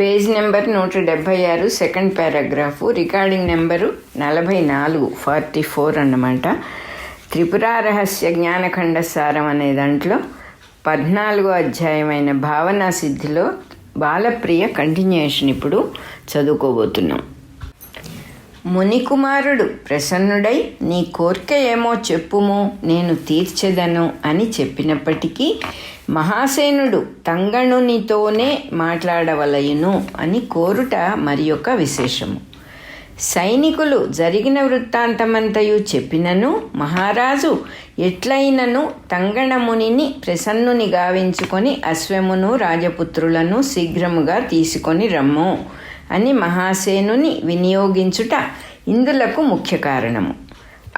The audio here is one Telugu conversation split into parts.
పేజ్ నెంబర్ నూట డెబ్భై ఆరు సెకండ్ పారాగ్రాఫ్. రికార్డింగ్ నెంబరు నలభై నాలుగు ఫార్టీ ఫోర్ అన్నమాట. త్రిపురా రహస్య జ్ఞానఖండ సారం అనే దాంట్లో పద్నాలుగో అధ్యాయమైన భావనా సిద్ధిలో బాలప్రియ కంటిన్యూషన్ ఇప్పుడు చదువుకోబోతున్నాం. మునికుమారుడు ప్రసన్నుడై నీ కోరిక ఏమో చెప్పుము నేను తీర్చెదను అని చెప్పినప్పటికీ మహాసేనుడు తంగణునితోనే మాట్లాడవలయును అని కోరుట మరి యొక్క విశేషము. సైనికులు జరిగిన వృత్తాంతమంతయు చెప్పినను మహారాజు ఎట్లయినను తంగణమునిని ప్రసన్నుని గావించుకొని అశ్వమును రాజపుత్రులను శీఘ్రముగా తీసుకొని రమ్ము అని మహాసేనుని వినియోగించుట ఇందులకు ముఖ్య కారణము.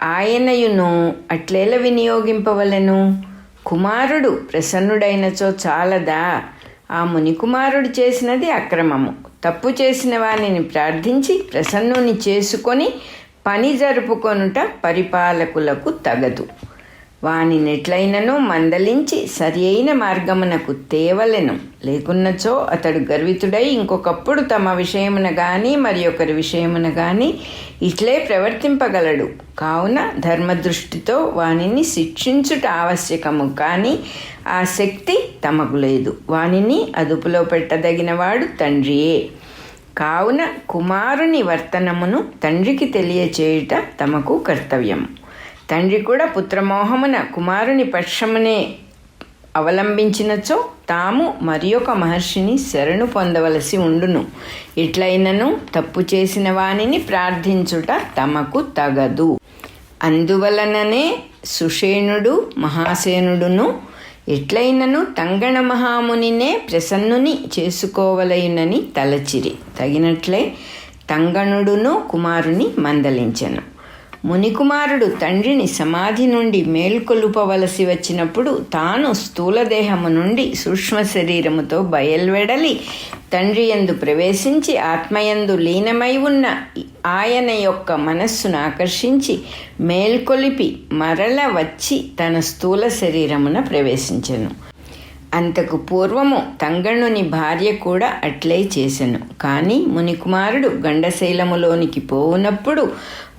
ఆయనయును అట్లేల వినియోగింపవలెను? కుమారుడు ప్రసన్నుడైనచో చాలదా? ఆ మునికుమారుడు చేసినది అక్రమము. తప్పు చేసిన వానిని ప్రార్థించి ప్రసన్నుని చేసుకొని పని జరుపుకొనుట పరిపాలకులకు తగదు. వానినెట్లయినను మందలించి సరి అయిన మార్గమునకు తేవలెను. లేకున్నచో అతడు గర్వితుడై ఇంకొకప్పుడు తమ విషయమున గాని మరి ఒకరి విషయమున గాని ఇట్లే ప్రవర్తింపగలడు. కావున ధర్మదృష్టితో వానిని శిక్షించుట ఆవశ్యకము. కానీ ఆ శక్తి తమకు లేదు. వానిని అదుపులో పెట్టదగినవాడు తండ్రియే. కావున కుమారుని వర్తనమును తండ్రికి తెలియచేయుట తమకు కర్తవ్యం తండ్రి కూడా పుత్రమోహమున కుమారుని పక్షమునే అవలంబించినచో తాము మరి ఒక మహర్షిని శరణు పొందవలసి ఉండును. ఇట్లయినను తప్పు చేసిన వానిని ప్రార్థించుట తమకు తగదు. అందువలననే సుషేణుడు మహాసేనుడును ఎట్లయినను? తంగణ మహామునినే ప్రసన్నుని చేసుకోవలయునని తలచిరి. తగినట్లే తంగణుడును కుమారుని మందలించెను. మునికుమారుడు తండ్రిని సమాధి నుండి మేల్కొలుపవలసి వచ్చినప్పుడు తాను స్థూలదేహము నుండి సూక్ష్మ శరీరముతో బయల్వెడలి తండ్రి ఎందు ప్రవేశించి ఆత్మయందు లీనమై ఉన్న ఆయన యొక్క మనస్సును ఆకర్షించి మేల్కొలిపి మరల వచ్చి తన స్థూల శరీరమున ప్రవేశించెను. అంతకు పూర్వము తంగణుని భార్య కూడా అట్లే చేసెను. కానీ మునికుమారుడు గండశైలములోనికి పోవునప్పుడు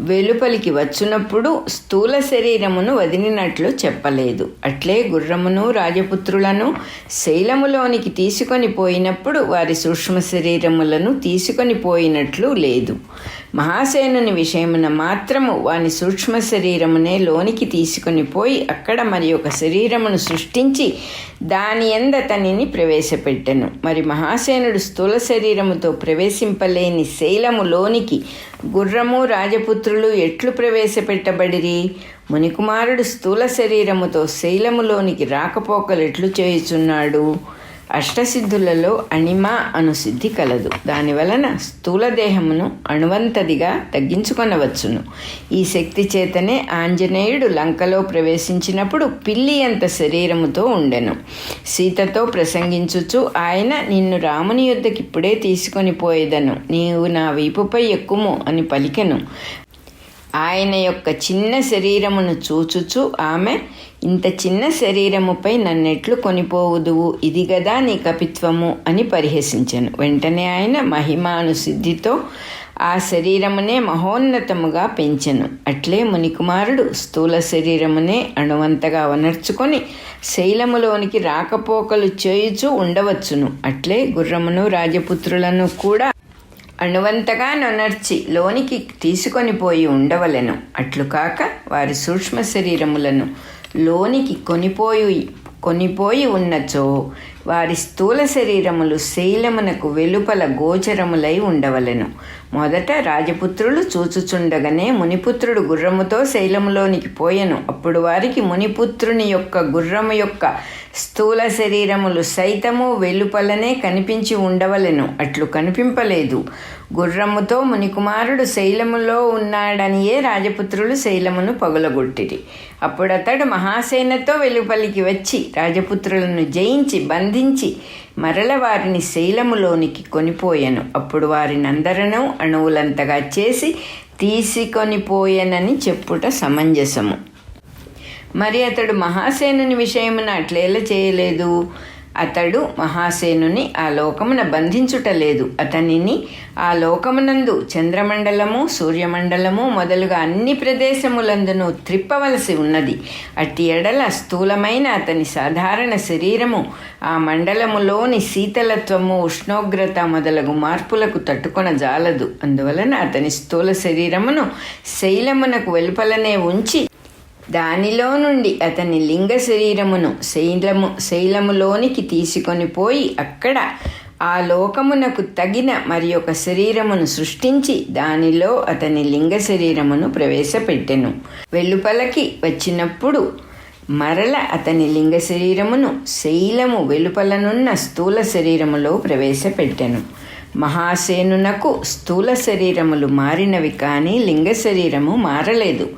వెలుపలికి వచ్చునప్పుడు స్థూల శరీరమును వదిలినట్లు చెప్పలేదు. అట్లే గుర్రమును రాజపుత్రులను శైలములోనికి తీసుకొని పోయినప్పుడు వారి సూక్ష్మ శరీరములను తీసుకొని పోయినట్లు లేదు. మహాసేనుని విషయమున మాత్రము వాని సూక్ష్మ శరీరమునే లోనికి తీసుకొని పోయి అక్కడ మరి ఒక శరీరమును సృష్టించి దాని ఎందతనిని ప్రవేశపెట్టెను. మరి మహాసేనుడు స్థూల శరీరముతో ప్రవేశింపలేని శైలములోనికి గుర్రము రాజపుత్రులు ఎట్లు ప్రవేశపెట్టబడిరి? మునికుమారుడు స్థూల శరీరముతో శైలములోనికి రాకపోకలు ఎట్లు చేయుచున్నాడు? అష్టసిద్ధులలో అణిమ అను సిద్ధి కలదు. దాని వలన స్థూల దేహమును అణువంతదిగా తగ్గించుకొనవచ్చును. ఈ శక్తి చేతనే ఆంజనేయుడు లంకలో ప్రవేశించినప్పుడు పిల్లి అంత శరీరముతో ఉండెను. సీతతో ప్రసంగించుచు ఆయన నిన్ను రాముని యుద్ధకి ఇప్పుడే తీసుకొని పోయేదను. నీవు నా వీపుపై ఎక్కుము అని పలికెను. ఆయన యొక్క చిన్న శరీరమును చూచుచు ఆమె ఇంత చిన్న శరీరముపై నన్నెట్లు కొనిపోవుదువు ఇది గదా నీ కపిత్వము అని పరిహసించను. వెంటనే ఆయన మహిమాను సిద్ధితో ఆ శరీరమునే మహోన్నతముగా పెంచెను. అట్లే మునికుమారుడు స్థూల శరీరమునే అణువంతగా వనర్చుకొని శైలములోనికి రాకపోకలు చేయుచు ఉండవచ్చును. అట్లే గుర్రమును రాజపుత్రులను కూడా అణువంతగా నొనర్చి లోనికి తీసుకొని పోయి ఉండవలెను. అట్లు కాక వారి సూక్ష్మ శరీరములను లోనికి కొనిపోయి కొనిపోయి ఉన్నచో వారి స్థూల శరీరములు శైలమునకు వెలుపల గోచరములై ఉండవలెను. మొదట రాజపుత్రులు చూచుచుండగానే మునిపుత్రుడు గుర్రముతో శైలములోనికి పోయెను. అప్పుడు వారికి మునిపుత్రుని యొక్క గుర్రము యొక్క స్థూల శరీరములు సైతము వెలుపలనే కనిపించి ఉండవలెను అట్లు కనిపింపలేదు. గుర్రముతో మునికుమారుడు శైలములో ఉన్నాడనియే రాజపుత్రులు శైలమును పగులగొట్టిరి. అప్పుడతడు మహాసేనతో వెలుపలికి వచ్చి రాజపుత్రులను జయించి బంధించి మరల వారిని శైలములోనికి కొనిపోయెను. అప్పుడు వారిని అందరూ అణువులంతగా చేసి తీసుకొనిపోయానని చెప్పుట సమంజసము. మరి అతడు మహాసేనుని విషయమున అట్లేలా చేయలేదు. అతడు మహాసేనుని ఆ లోకమున బంధించుట లేదు. అతనిని ఆ లోకమునందు చంద్రమండలము సూర్యమండలము మొదలుగా అన్ని ప్రదేశములందును త్రిప్పవలసి ఉన్నది. అట్టి ఎడల స్థూలమైన అతని సాధారణ శరీరము ఆ మండలములోని శీతలత్వము ఉష్ణోగ్రత మొదలగు మార్పులకు తట్టుకొన జాలదు. అందువలన అతని స్థూల శరీరమును శైలమునకు వెలుపలనే ఉంచి దానిలో నుండి అతని లింగ శరీరమును శైలము శైలములోనికి తీసుకొని పోయి అక్కడ ఆ లోకమునకు తగిన మరి ఒక శరీరమును సృష్టించి దానిలో అతని లింగ శరీరమును ప్రవేశపెట్టెను. వెలుపలకి వచ్చినప్పుడు మరల అతని లింగ శరీరమును శైలము వెలుపలనున్న స్థూల శరీరములో ప్రవేశపెట్టెను. మహాసేనునకు స్థూల శరీరములు మారినవి కానీ లింగ శరీరము మారలేదు.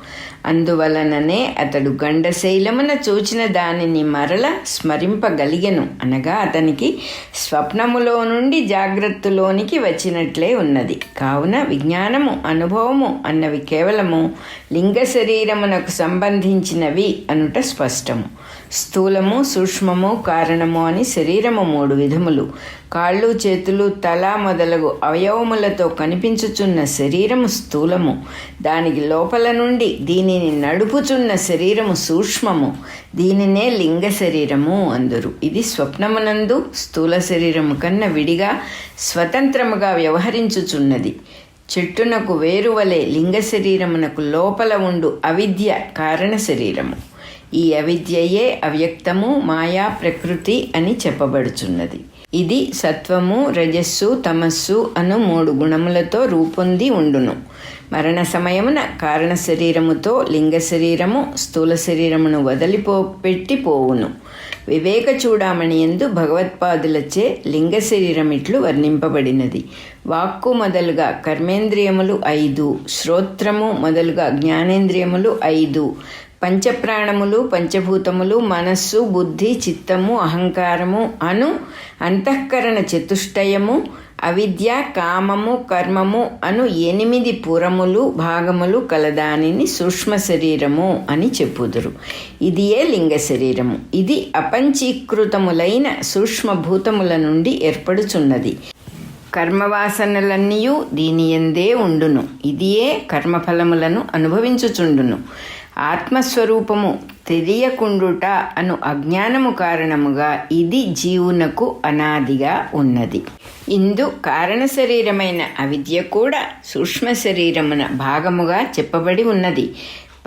అందువలననే అతడు గండశైలమున చూచిన దానిని మరల స్మరింపగలిగెను. అనగా అతనికి స్వప్నములో నుండి జాగ్రత్తలోనికి వచ్చినట్లే ఉన్నది. కావున విజ్ఞానము అనుభవము అన్నవి కేవలము లింగ శరీరమునకు సంబంధించినవి అనుట స్పష్టము. స్థూలము సూక్ష్మము కారణము అని శరీరము మూడు విధములు. కాళ్ళు చేతులు తల మొదలగు అవయవములతో కనిపించుచున్న శరీరము స్థూలము. దానికి లోపల నుండి దీని దీని నడుపుచున్న శరీరము సూక్ష్మము దీనినే లింగ శరీరము అందరు. ఇది స్వప్నమునందు స్థూల శరీరము కన్నా విడిగా స్వతంత్రముగా వ్యవహరించుచున్నది. చెట్టునకు వేరువలే లింగ శరీరమునకు లోపల ఉండు అవిద్య కారణ శరీరము. ఈ అవిద్యయే అవ్యక్తము మాయా ప్రకృతి అని చెప్పబడుచున్నది. ఇది సత్వము రజస్సు తమస్సు అను మూడు గుణములతో రూపొంది ఉండును. మరణ సమయమున కారణ శరీరముతో లింగ శరీరము స్థూల శరీరమును వదిలిపో పెట్టి పోవును. వివేక చూడామణి ఎందు భగవత్పాదులచే లింగ శరీరం ఇట్లు వర్ణింపబడినది. వాక్కు మొదలుగా కర్మేంద్రియములు ఐదు శ్రోత్రము మొదలుగా జ్ఞానేంద్రియములు ఐదు పంచప్రాణములు పంచభూతములు మనస్సు బుద్ధి చిత్తము అహంకారము అను అంతఃకరణ చతుష్టయము అవిద్య కామము కర్మము అను ఎనిమిది పురములు భాగములు కలదానిని సూక్ష్మ శరీరము అని చెప్పుదురు. ఇదియే లింగ శరీరము. ఇది అపంచీకృతములైన సూక్ష్మభూతముల నుండి ఏర్పడుచున్నది. కర్మవాసనలన్నీయు దీని ఎందే ఉండును. ఇదియే కర్మఫలములను అనుభవించుచుండును. ఆత్మస్వరూపము తెలియకుండుట అను అజ్ఞానము కారణముగా ఇది జీవునకు అనాదిగా ఉన్నది. ఇందు కారణ శరీరమైన అవిద్య కూడా సూక్ష్మ శరీరమున భాగముగా చెప్పబడి ఉన్నది.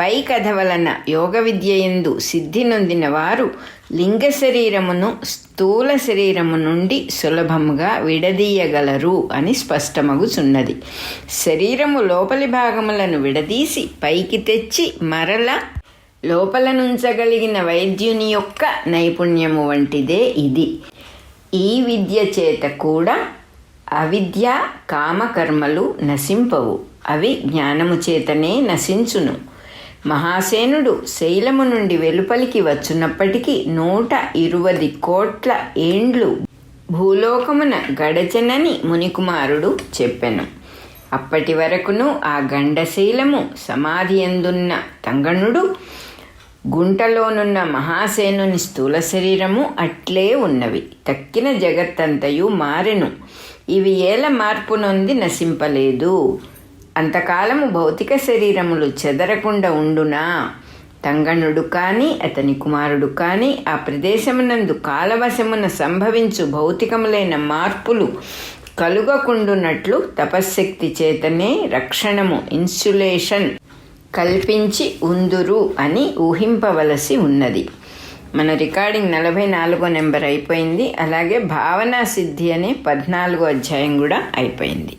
పై కథ వలన యోగ విద్య ఎందు సిద్ధి నొందిన వారు లింగ శరీరమును స్థూల శరీరము నుండి సులభముగా విడదీయగలరు అని స్పష్టమగుచున్నది. శరీరము లోపలి భాగములను విడదీసి పైకి తెచ్చి మరల లోపల నుంచగలిగిన వైద్యుని యొక్క నైపుణ్యము వంటిదే ఇది. ఈ విద్య చేత కూడా అవిద్య కామకర్మలు నశింపవు. అవి జ్ఞానము చేతనే నశించును. మహాసేనుడు శైలము నుండి వెలుపలికి వచ్చున్నప్పటికీ నూట ఇరువది కోట్ల ఏండ్లు భూలోకమున గడచనని మునికుమారుడు చెప్పెను. అప్పటి వరకును ఆ గండశైలము సమాధి ఎందున్న తంగణుడు గుంటలోనున్న మహాసేనుని స్థూల శరీరము అట్లే ఉన్నవి. తక్కిన జగత్తంతయు మారెను. ఇవి ఏల మార్పు నొంది నశింపలేదు. అంతకాలము భౌతిక శరీరములు చెదరకుండా ఉండునా? తంగణుడు కానీ అతని కుమారుడు కానీ ఆ ప్రదేశమునందు కాలవశమున సంభవించు భౌతికములైన మార్పులు కలుగకుండునట్లు తపశ్శక్తి చేతనే రక్షణము ఇన్సులేషన్ కల్పించి ఉందురు అని ఊహింపవలసి ఉన్నది. మన రికార్డింగ్ నలభై నాలుగో నెంబర్ అయిపోయింది. అలాగే భావనా సిద్ధి అనే పద్నాలుగో అధ్యాయం కూడా అయిపోయింది.